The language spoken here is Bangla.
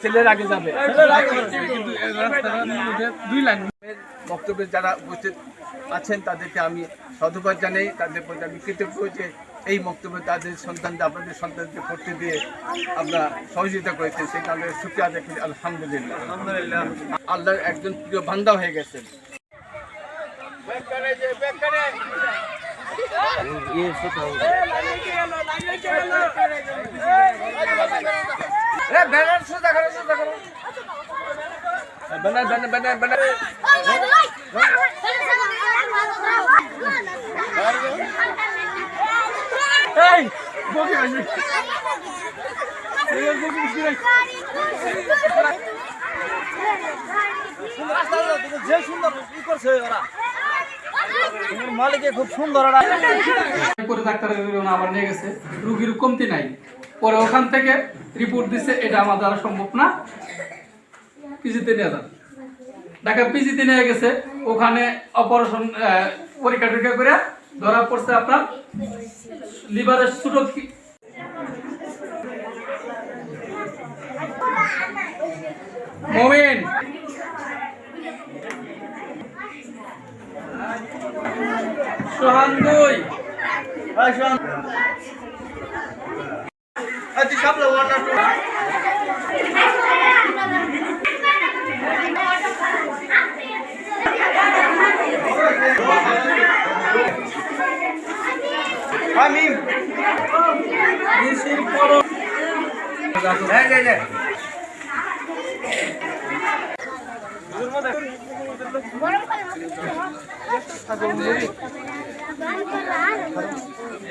ছেলের আগে যাবে দুই লাইন বক্তব্যে যারা উপস্থিত আছেন তাদেরকে আমি সদুবাদ জানাই তাদের প্রতি আমি কৃতজ্ঞ যে এই বক্তব্য তাদের সন্তানদের আপনাদের সন্তানদের করতে দিয়ে আমরা সহযোগিতা করেছেন সেই কারণে শুক্রিয়া দেখি আলহামদুলিল্লাহ আল্লাহর একজন প্রিয় বান্দা হয়ে গেছেন বকি আসবে যে সুন্দর ই করছে ওরা মালিকে খুব সুন্দর ওরা পরে ডাক্তারের আবার নিয়ে গেছে। রুগীর কমতি নাই। পরে ওখান থেকে রিপোর্ট দিছে এটা আমার দ্বারা সম্ভব না। পিজিতে নিয়ে যান। ঢাকা পিজিতে নিয়ে গেছে। ওখানে অপারেশন পরীক্ষা টরীক্ষা করে ধরা পড়ছে আপনার লিভারের ছোট মমিন! সোহান দুই। তুই সামনে ওয়াটার আমি নিশির পর এই